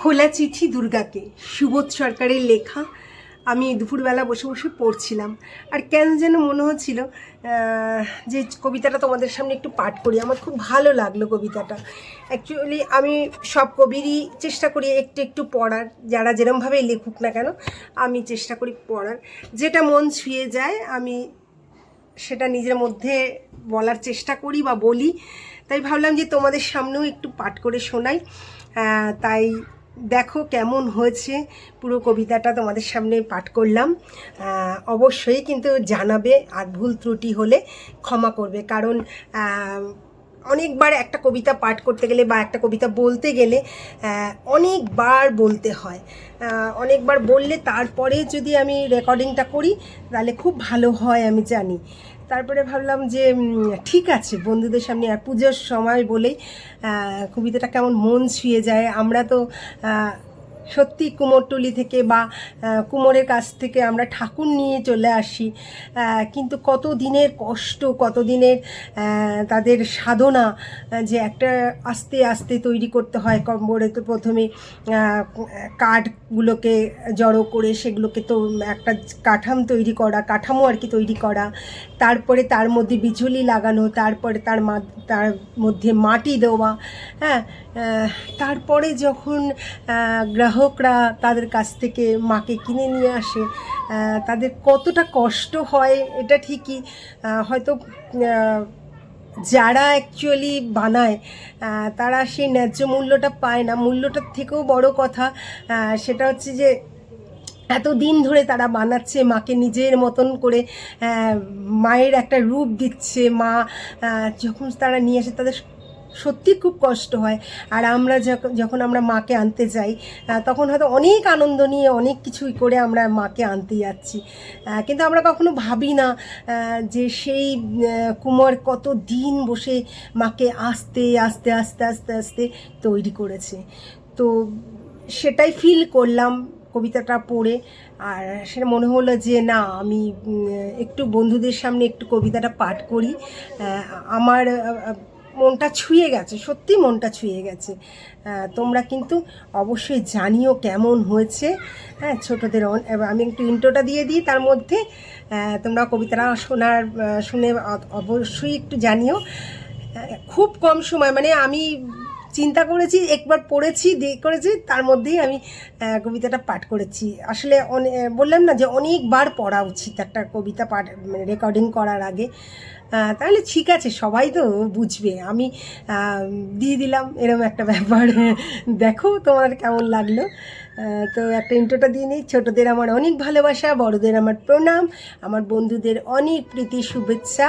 খোলা চিঠি দুর্গাকে। সুবোধ সরকারের লেখা। আমি দুপুরবেলা বসে বসে পড়ছিলাম। আর কেন যেন মনে হচ্ছিল যে কবিতাটা তোমাদের সামনে একটু পাঠ করি। আমার খুব ভালো লাগল কবিতাটা। অ্যাকচুয়ালি আমি সব কবিরই চেষ্টা করি একটু একটু পড়ার। যারা যেরমভাবেই লেখুক না কেন, আমি চেষ্টা করি পড়ার। যেটা মন ছুঁয়ে যায়, আমি সেটা নিজের মধ্যে বলার চেষ্টা করি বা বলি। তাই ভাবলাম যে তোমাদের সামনেও একটু পাঠ করে শোনাই। তাই দেখো কেমন হয়েছে। পুরো কবিতাটা তোমাদের সামনে পাঠ করলাম। অবশ্যই কিন্তু জানাবে, আর ভুল ত্রুটি হলে ক্ষমা করবে। কারণ অনেকবার একটা কবিতা পাঠ করতে গেলে বা একটা কবিতা বলতে গেলে অনেকবার বলতে হয়। অনেকবার বললে তারপরে যদি আমি রেকর্ডিংটা করি, তাহলে খুব ভালো হয় আমি জানি। তারপরে ভাবলাম যে ঠিক আছে, বন্ধুদের সামনে আর পুজোর সময় বলেই কবিতাটা কেমন মন ছুঁয়ে যায়। আমরা তো সত্যি কুমোরটুলি থেকে বা কুমোরের কাছ থেকে আমরা ঠাকুর নিয়ে চলে আসি। কিন্তু কত দিনের কষ্ট কত দিনের তাদের সাধনা যে একটা আস্তে আস্তে তৈরি করতে হয় কম্বরে তো প্রথমে কাঠগুলোকে জড়ো করে সেগুলোকে তো একটা কাঠাম তৈরি করা কাঠামো আর কি তৈরি করা। তারপরে তার মধ্যে বিজুলি লাগানো তারপরে তার মা তার মধ্যে মাটি দেওয়া হ্যাঁ তারপরে যখন আহ, গ্রাহকরা তাদের কাছ থেকে মাকে কিনে নিয়ে আসে। তাদের কতটা কষ্ট হয় এটা ঠিকই। হয়তো যারা অ্যাকচুয়ালি বানায় তারা সেই ন্যায্য মূল্যটা পায় না। মূল্যটার থেকেও বড় কথা সেটা হচ্ছে যে এত দিন ধরে তারা বানাচ্ছে, মাকে নিজের মতন করে মায়ের একটা রূপ দিচ্ছে। মা যখন তারা নিয়ে আসে, তাদের সত্যি খুব কষ্ট হয়। আর আমরা যখন আমরা মাকে আনতে যাই তখন হয়তো অনেক আনন্দ নিয়ে অনেক কিছুই করে আমরা মাকে আনতে যাচ্ছি। কিন্তু আমরা কখনো ভাবি না যে সেই কুমার কত দিন বসে মাকে আস্তে আস্তে আস্তে আস্তে আস্তে তৈরি করেছে। তো সেটাই ফিল করলাম কবিতাটা পড়ে। আর সেটা মনে হলো যে না, আমি একটু বন্ধুদের সামনে একটু কবিতাটা পাঠ করি। আমার মনটা ছুঁয়ে গেছে, সত্যি মনটা ছুঁয়ে গেছে। তোমরা কিন্তু অবশ্যই জানিও কেমন হয়েছে। হ্যাঁ ছোটোদের আমি একটু ইন্ট্রোটা দিয়ে দিই, তার মধ্যে তোমরা কবিতাটা শোনার শুনে অবশ্যই একটু জানিও। খুব কম সময় মানে আমি চিন্তা করেছি, একবার পড়েছি, দিয়ে করেছি, তার মধ্যেই আমি কবিতাটা পাঠ করেছি। আসলে বললাম না যে অনেকবার পড়া উচিত একটা কবিতা পাঠ মানে রেকর্ডিং করার আগে। তাহলে ঠিক আছে, সবাই তো বুঝবে। আমি দিয়ে দিলাম এরকম একটা ব্যাপার। দেখো তোমার কেমন লাগল। তো একটা ইন্ট্রোটা দিয়ে নিই। ছোটোদের আমার অনেক ভালোবাসা, বড়দের আমার প্রণাম, আমার বন্ধুদের অনেক প্রীতি, শুভেচ্ছা।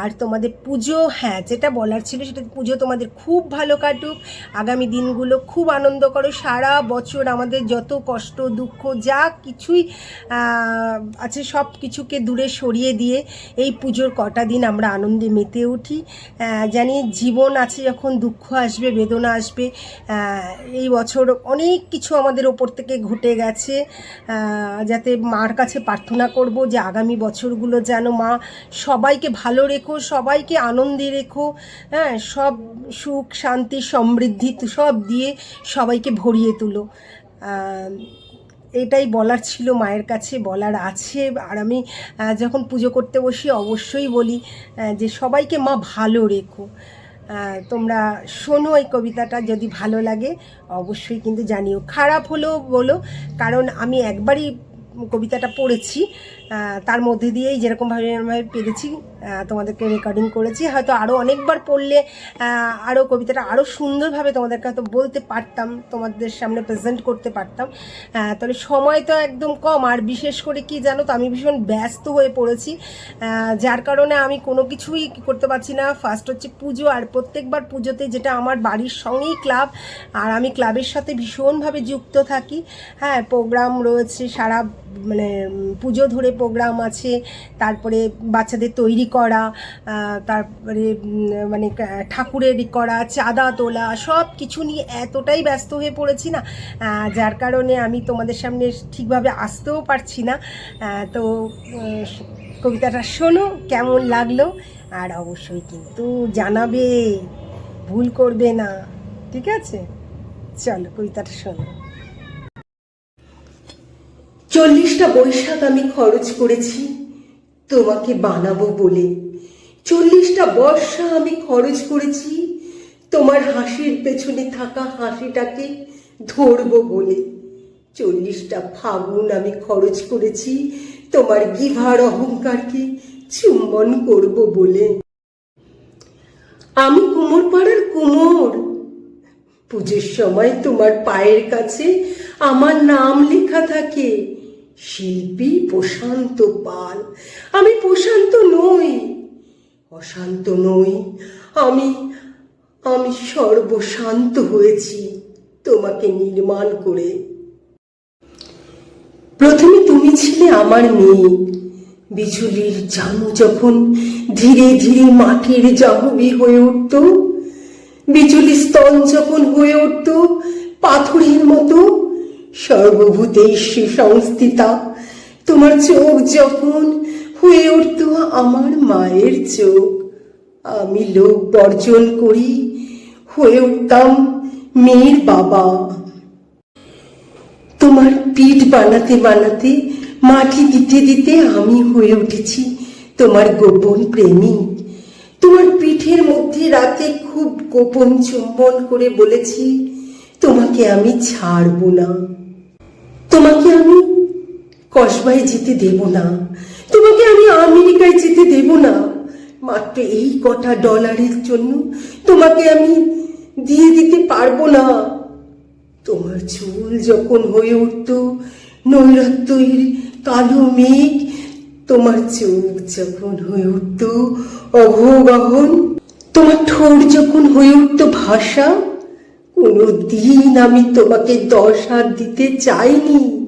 আর তোমাদের পুজো হ্যাঁ যেটা বলার ছিল সেটা পুজো তোমাদের খুব ভালো কাটুক। আগামী দিনগুলো খুব আনন্দ করো। সারা বছর আমাদের যত কষ্ট, দুঃখ, যা কিছুই আছে সব কিছুকে দূরে সরিয়ে দিয়ে এই পুজোর কটা দিন আমরা আনন্দে মেতে উঠি। জানি জীবন আছে যখন দুঃখ আসবে, বেদনা আসবে। এই বছর অনেক কিছু আমাদের ওপর থেকে ঘটে গেছে যাতে মার কাছে প্রার্থনা করব যে আগামী বছরগুলো যেন মা সবাইকে ভালো রেখো, সবাইকে আনন্দে রেখো হ্যাঁ সব সুখ, শান্তি, সমৃদ্ধি সব দিয়ে সবাইকে ভরিয়ে তুলো। এটাই বলার ছিল মায়ের কাছে, বলার আছে। আর আমি যখন পুজো করতে বসি, অবশ্যই বলি যে সবাইকে মা ভালো রেখো। তোমরা শোনো এই কবিতাটা, যদি ভালো লাগে, অবশ্যই কিন্তু জানিও। খারাপ হলেও বলো, কারণ আমি একবারই কবিতাটা পড়েছি। তার মধ্যে দিয়েই যেরকমভাবে আমি পেরেছি তোমাদেরকে রেকর্ডিং করেছি। হয়তো আরও অনেকবার পড়লে আরও কবিতাটা আরও সুন্দরভাবে তোমাদেরকে হয়তো বলতে পারতাম, তোমাদের সামনে প্রেজেন্ট করতে পারতাম। তবে সময় তো একদম কম, আর বিশেষ করে কি জানো তো, আমি ভীষণ ব্যস্ত হয়ে পড়েছি। যার কারণে আমি কোনো কিছুই করতে পারছি না। ফার্স্ট হচ্ছে পুজো, আর প্রত্যেকবার পুজোতে যেটা আমার বাড়ির সঙ্গেই ক্লাব আর আমি ক্লাবের সাথে ভীষণভাবে যুক্ত থাকি। হ্যাঁ প্রোগ্রাম রয়েছে সারা মানে পুজো ধরে প্রোগ্রাম আছে, তারপরে বাচ্চাদের তৈরি করা তারপরে মানে ঠাকুরের করা, চাঁদা তোলা সব কিছু নিয়ে এতটাই ব্যস্ত হয়ে পড়েছি না যার কারণে আমি তোমাদের সামনে ঠিকভাবে আসতেও পারছি না তো কবিতাটা শোনো, কেমন লাগল, আর অবশ্যই কিন্তু জানাবে, ভুল করবে না, ঠিক আছে? চলো, কবিতাটা শোনো। চল্লিশটা বৈশাখ আমি খরচ করেছি, তোমাকে বানাবো বলে। চল্লিশটা বর্ষা আমি খরচ করেছি, তোমার হাসির পেছনে থাকা হাসিটাকে ধরবো বলে। চল্লিশটা ফাগুন আমি খরচ করেছি, তোমার গিভার অহংকারকে চুম্বন করব বলে। আমি কুমোর পাড়ার কুমোর। পুজোর সময় তোমার পায়ের কাছে আমার নাম লেখা থাকে। শিল্পী প্রশান্ত পাল। আমি প্রশান্ত নই, অশান্ত নই। আমি আমি সর্বশান্ত হয়েছি তোমাকে নির্মাণ করে। প্রথমে তুমি ছিলে আমার মেয়ে। বিজুলির জানু যখন ধীরে ধীরে মাটির জাহবি হয়ে উঠত, বিজুলি স্তন যখন হয়ে উঠত, পাথরের মতো সর্বভূতেশ্বী সংস্থিতা, তোমার চোখ যখন হয়ে উঠত আমার মায়ের চোখ, আমি লোক বর্জন করি, হয়ে উঠতাম মেয়ের বাবা। তোমার পিঠ বানাতে বানাতে, মাটি দিতে দিতে আমি হয়ে উঠেছি তোমার গোপন প্রেমিক তোমার পিঠের মধ্যে রাতে খুব গোপন চুম্বন করে বলেছি তোমাকে আমি ছাড়বো না। তোমাকে আমি কসবায় যেতে দেব না। তোমাকে আমি আমেরিকায় যেতে দেব না। মাত্র এই কটা ডলারের জন্য তোমাকে আমি দিয়ে দিতে পারব না। তোমার চুল যখন হয়ে উঠত, নৈরাত্যের কালো মেঘ, তোমার চোখ যখন হয়ে উঠত অভগহন, তোমার ঠোঁট যখন হয়ে উঠত ভাষা কোনো দিন আমি তোমাকে দশ হাত দিতে চাইনি।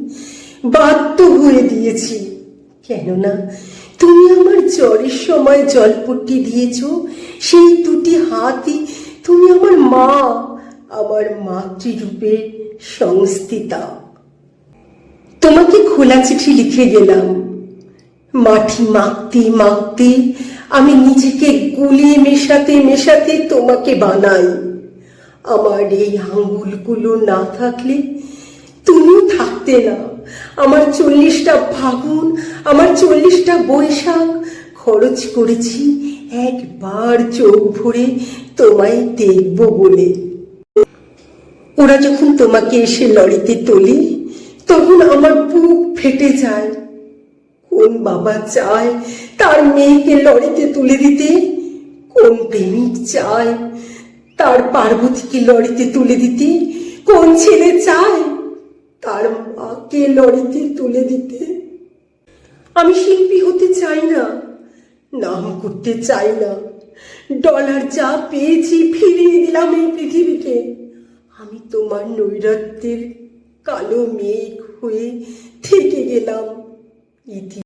বাধ্য হয়ে দিয়েছি। কেননা তুমি আমার জ্বরের সময় জলপট্টি দিয়েছ, সেই দুটি হাতই তুমি আমার মা, আমার মাতৃরূপে সংস্থিতা। তোমাকে খোলা চিঠি লিখে গেলাম। মাটি মাখতে মাখতে আমি নিজেকে গুলিয়ে মেশাতে মেশাতে তোমাকে বানাই। আমার এই আঙ্গুলগুলো না থাকলে তুমি থাকতে না। আমার চল্লিশটা ফাগুন, আমার চল্লিশটা বৈশাখ। খরচ করেছি একবার চোখ ভরে তোমায় দেখব বলে। ওরা যখন তোমাকে এসে লড়িতে তোলে, তখন আমার বুক ফেটে যায়। কোন বাবা চায় তার মেয়েকে লড়িতে তুলে দিতে? কোন প্রেমিক চায় তার পার্বতীকে লড়িতে তুলে দিতে। কোন ছেলে চায়? তার মাকে লড়িতে তুলে দিতে। আমি শিল্পী হতে চাই না, নাম করতে চাই না। ডলার যা পেয়েছি ফিরিয়ে দিলাম এই পৃথিবীকে আমি তোমার নৈরাত্যের কালো মেঘ হয়ে থেকে গেলাম। ইতি